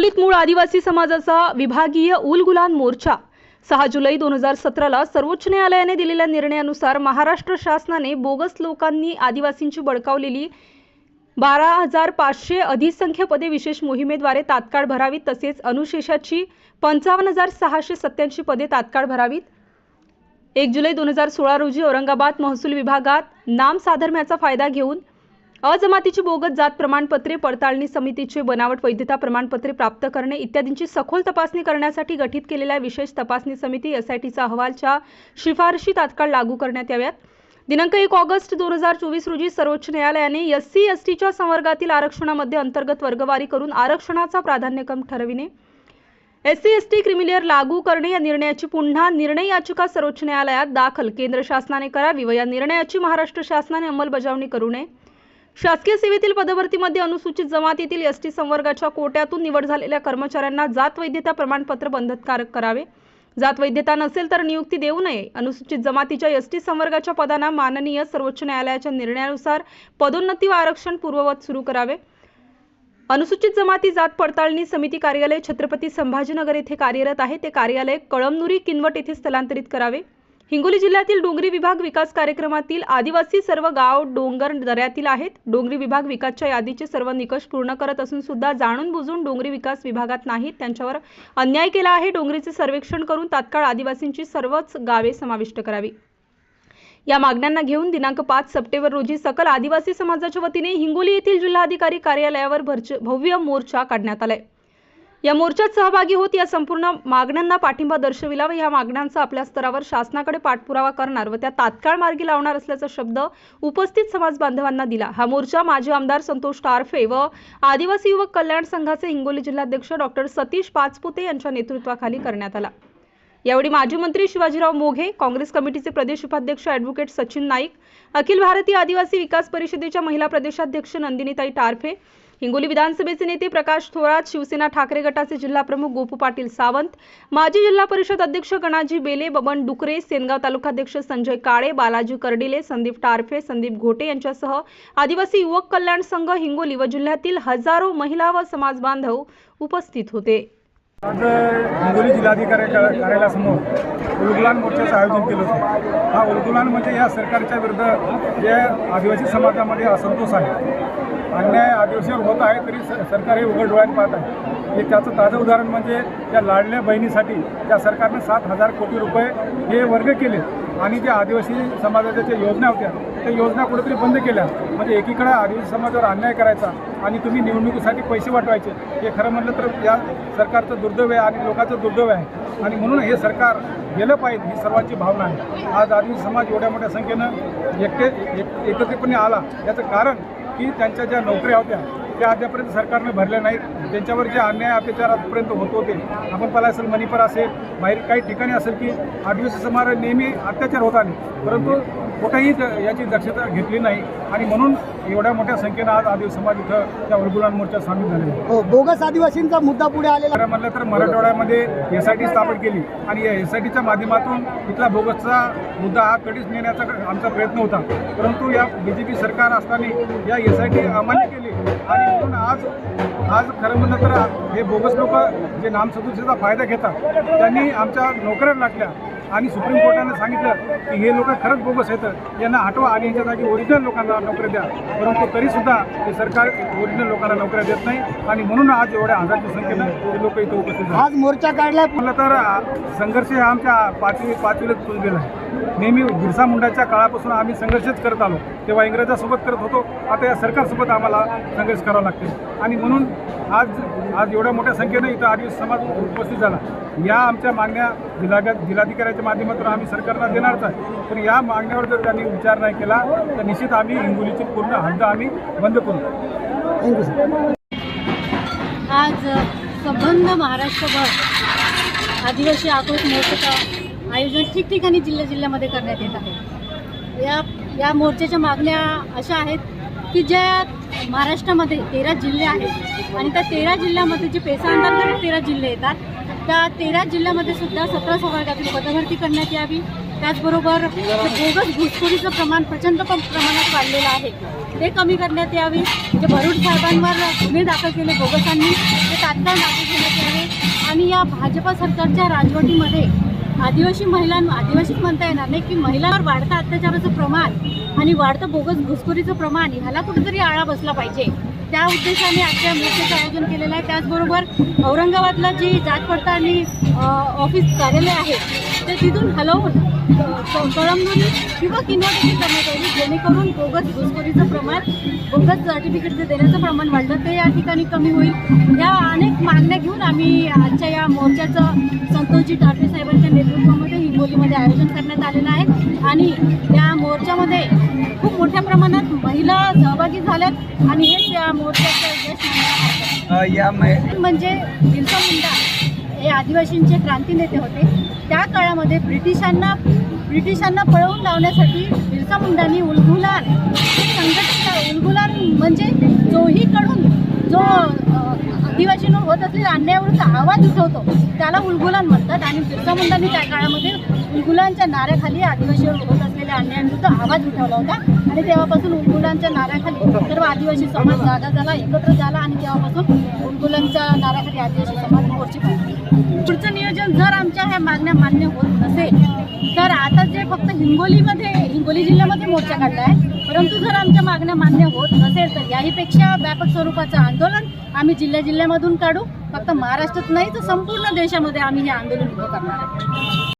हिंगोलीत मूळ आदिवासी समाजाचा विभागीय उल गुलान मोर्चा सहा जुलै दोन हजार सतराला सर्वोच्च न्यायालयाने दिलेल्या निर्णयानुसार महाराष्ट्र शासनाने बोगस लोकांनी आदिवासींची बळकावलेली बारा हजार पाचशे अधिसंख्य पदे विशेष मोहिमेद्वारे तात्काळ भरावीत तसेच अनुशेषाची पंचावन्न हजार सहाशे सत्याऐंशी पदे तात्काळ भरावीत. एक जुलै दोन हजार सोळा रोजी औरंगाबाद महसूल विभागात नाम साधर्म्याचा फायदा घेऊन अजमातीची बोगस जात प्रमाणपत्रे पडताळणी समितीचे बनावट वैधता प्रमाणपत्रे प्राप्त करणे इत्यादींची सखोल तपासणी करण्यासाठी गठीत केलेल्या विशेष तपासणी समिती एसआयटीचा अहवालच्या शिफारशी तात्काळ लागू करण्यात याव्यात. दिनांक एक ऑगस्ट दोन हजार चोवीस रोजी सर्वोच्च न्यायालयाने एस सी एस टीच्या संवर्गातील आरक्षणामध्ये अंतर्गत वर्गवारी करून आरक्षणाचा प्राधान्यक्रम ठरविणे. S C S T creamy layer लागू करणे या निर्णयाची पुन्हा निर्णय याचिका सर्वोच्च न्यायालयात दाखल. केंद्र शासनाने करावी व या निर्णयाची महाराष्ट्र शासनाने अंमलबजावणी करू नये. शासकीय सेवेतील पदभरतीमध्ये अनुसूचित जमातीतील एस टी संवर्गाच्या कोट्यातून निवड झालेल्या कर्मचाऱ्यांना जात वैद्यता प्रमाणपत्र बंधनकारक करावे. जात वैद्यता नसेल तर नियुक्ती देऊ नये. अनुसूचित जमातीच्या एस टी संवर्गाच्या पदांना माननीय सर्वोच्च न्यायालयाच्या निर्णयानुसार पदोन्नती व आरक्षण पूर्ववत सुरू करावे. अनुसूचित जमाती जात पडताळणी समिती कार्यालय छत्रपती संभाजीनगर येथे कार्यरत आहे. ते कार्यालय कळमनुरी किनवट येथे स्थलांतरित करावे. हिंगोली जिल्ह्यातील डोंगरी विभाग विकास कार्यक्रमातील आदिवासी सर्व गाव डोंगर दऱ्यातील आहेत. डोंगरी विभाग विकासच्या यादीचे सर्व निकष पूर्ण करत असून सुद्धा जाणून बुजून डोंगरी विकास विभागात नाहीत. त्यांच्यावर अन्याय केला आहे. डोंगरीचे सर्वेक्षण करून तात्काळ आदिवासींची सर्वच गावे समाविष्ट करावी. या मागण्यांना घेऊन दिनांक पाच सप्टेंबर रोजी सकल आदिवासी समाजाच्या वतीने हिंगोली येथील जिल्हाधिकारी कार्यालयावर भव्य मोर्चा काढण्यात आलाय. या मोर्चात सहभागी होत या संपूर्ण मागण्यांना पाठिंबा दर्शविला व या मागण्यांचा आपल्या स्तरावर शासनाकडे पाठपुरावा करणार व त्या तात्काळ मार्गी लावणार असल्याचा शब्द उपस्थित समाज बांधवांना दिला. हा मोर्चा माजी आमदार संतोष टारफे व आदिवासी युवक कल्याण संघाचे हिंगोली जिल्हाध्यक्ष डॉक्टर सतीश पाचपुते यांच्या नेतृत्वाखाली करण्यात आला. यावेळी माजी मंत्री शिवाजीराव मोघे काँग्रेस कमिटीचे प्रदेश उपाध्यक्ष ॲडव्होकेट सचिन नाईक अखिल भारतीय आदिवासी विकास परिषदेच्या महिला प्रदेशाध्यक्ष नंदिनीताई टारफे हिंगोली विधानसभेचे नेते प्रकाश थोरात शिवसेना ठाकरे गटाचे जिल्हाप्रमुख गोपू पाटील सावंत माजी जिल्हा परिषद अध्यक्ष गणाजी बेले बबन डुकरे सेनगाव तालुकाध्यक्ष संजय काळे बालाजी कर्डिले संदीप टारफे संदीप घोटे यांच्यासह आदिवासी युवक कल्याण संघ हिंगोली व जिल्ह्यातील हजारो महिला व समाज बांधव उपस्थित होते. आज हिंगोली जिल्हाधिकारी कार्यालयासमोर उलगुलान मोर्चाचं आयोजन केलं होतं. हा उलगुलान म्हणजे या सरकारच्या विरुद्ध जे आदिवासी समाजामध्ये असंतोष आहे अन्याय आदिवासीवर होत आहे तरी स सरकार हे उघड डोळ्यात पाहत आहे. हे त्याचं ताजं उदाहरण म्हणजे त्या लाडल्या बहिणीसाठी त्या सरकारने सात हजार कोटी रुपये हे वर्ग केले आणि ज्या आदिवासी समाजाच्या ज्या योजना होत्या त्या योजना कुठेतरी बंद केल्या. म्हणजे एकीकडे आदिवासी समाजावर अन्याय करायचा आणि तुम्ही निवडणुकीसाठी पैसे वाटवायचे हे खरं म्हटलं तर या सरकारचं दुर्दैव आहे आणि लोकांचं दुर्दैव आहे. आणि म्हणून हे सरकार गेलं पाहिजे ही सर्वांची भावना आहे. आज आदिवासी समाज एवढ्या मोठ्या संख्येनं एकटे एक एकत्रितपणे आला याचं कारण की त्यांच्या ज्या नोकऱ्या होत्या त्या अद्यापर्यंत सरकारने भरल्या नाहीत. त्यांच्यावर जे अन्याय अत्याचार आजपर्यंत होत होते आपण पाहिलं असेल मणिपूर असेल बाहेर काही ठिकाणी असेल की आदिवासी समाज नेहमी अत्याचार होत आले परंतु कुठेही याची दक्षता घेतली नाही. आणि म्हणून एवढ्या मोठ्या संख्येनं आज आदिवासी समाज इथं त्या उलगुलान मोर्चात सामील झालेला आहे. हो बोगस आदिवासींचा मुद्दा पुढे आलेला खरं म्हटलं तर मराठवाड्यामध्ये एस आय टी स्थापन केली. आणि या एस आय टीच्या माध्यमातून इथला बोगसचा मुद्दा हा कधीच नेण्याचा आमचा प्रयत्न होता. परंतु या बी जे पी सरकार असताना या एस आय टी अमान्य केली. आणि म्हणून आज आज खरं म्हणलं तर हे बोगस लोक जे नामसदस्याचा फायदा घेतात त्यांनी आमच्या नोकऱ्या लागल्या आणि सुप्रीम कोर्टाने सांगितलं की हे लोक खरंच बोगस आहेत. यांना हटवा आणि यांच्या जागी ओरिजिनल लोकांना नोकऱ्या द्या. परंतु तरीसुद्धा हे सरकार ओरिजिनल लोकांना नोकऱ्या देत नाही. आणि म्हणून आज एवढ्या हजारच्या संख्येनं हे लोक इथं उपस्थित आज मोर्चा म्हणलं तर संघर्ष हा आमच्या पाचवी पाचवीलाच पुजलेला आहे. नेहमी बिरसा मुंडाच्या काळापासून आम्ही संघर्षच करत आलो. तेव्हा इंग्रजासोबत करत होतो. आता या सरकारसोबत आम्हाला संघर्ष करावा लागते. आणि म्हणून आज आज एवढ्या मोठ्या संख्येनं इथं आदिवासी समाज उपस्थित झाला. या आमच्या मागण्या जिल्हा जिल्हाधिकाऱ्याच्या माध्यमातून आम्ही सरकारला देणारच आहे. पण या मागण्यावर जर त्यांनी विचार नाही केला तर निश्चित आम्ही हिंगोलीची पूर्ण हद्द आम्ही बंद करू. थँक्यू सर आज संबंध महाराष्ट्रभर आदिवासी आक्रोश मोर्चाचं आयोजन ठिकठिकाणी जिल्ह्या जिल्ह्यामध्ये करण्यात येत आहे. या या मोर्चाच्या मागण्या अशा आहेत की ज्या महाराष्ट्रामध्ये तेरा जिल्हे आहेत आणि त्या तेरा जिल्ह्यामध्ये जे पेसा अंतर्गत तेरा जिल्हे येतात. त्या तेरा जिल्ह्यामध्ये सुद्धा सतरा संवर्गातील पदभरती करण्यात यावी. त्याचबरोबर बोगस घुसखोरीचं प्रमाण प्रचंड प्रमाणात वाढलेलं आहे. ते कमी करण्यात यावे. जे भरूड साहेबांवर गुन्हे दाखल केले बोगसांनी ते तात्काळ दाखल करण्यात यावे. आणि या भाजपा सरकारच्या राजवटीमध्ये आदिवासी महिलां आदिवासीच म्हणता येणार नाही की महिलांवर वाढतं अत्याचाराचं प्रमाण आणि वाढतं बोगस घुसखोरीचं प्रमाण ह्याला कुठेतरी आळा बसला पाहिजे. त्या उद्देशाने आजच्या मोर्चाचं आयोजन केलेलं आहे. त्याचबरोबर औरंगाबादला जी जात पडताळणी ऑफिस कार्यालय आहे ते तिथून हलवून कळमधून क- किंवा किनवटी करण्यात येईल जेणेकरून बोगस घुसखोरीचं प्रमाण बोगस सर्टिफिकेट जे देण्याचं प्रमाण वाढलं ते या ठिकाणी कमी होईल. या अनेक मागण्या घेऊन आम्ही आजच्या या मोर्चाचं संतोषजी टाटे हिंगोलीमध्ये आयोजन करण्यात आलेलं आहे. आणि या मोर्चामध्ये खूप मोठ्या प्रमाणात महिला सहभागी झाल्यात. आणि हेच या मोर्चाचं यश. म्हणजे बिरसा मुंडा हे आदिवासींचे क्रांती नेते होते. त्या काळामध्ये ब्रिटिशांना ब्रिटिशांना पळवून लावण्यासाठी बिरसा मुंडांनी उलगुलान हे संघटन उलगुलान म्हणजे चोहीकडून जो आदिवासींवर होत असलेल्या अन्यायाविरुद्ध आवाज उठवतो त्याला उलगुलान म्हणतात. आणि बिरसा मुंडांनी त्या काळामध्ये उलगुलांच्या नाऱ्याखाली आदिवासीवर होत असलेल्या अन्यायाविरुद्ध आवाज उठवला होता. आणि तेव्हापासून उलगुलांच्या नाऱ्याखाली सर्व आदिवासी समाज जागा झाला एकत्र झाला आणि तेव्हापासून उलगुलांच्या नाऱ्याखाली आदिवासी समाज मोर्चे पुढचं नियोजन जर आमच्या ह्या मागण्या मान्य होत नसेल तर आता जे फक्त हिंगोलीमध्ये हिंगोली जिल्ह्यामध्ये मोर्चा काढला आहे. परंतु जर आमच्या मागण्या मान्य होत नसेल तर याहीपेक्षा व्यापक स्वरूपाचं आंदोलन आम्ही जिल्ह्या जिल्ह्यामधून काढू. फक्त महाराष्ट्रात नाही तर संपूर्ण देशामध्ये आम्ही हे आंदोलन उभं करणार आहे.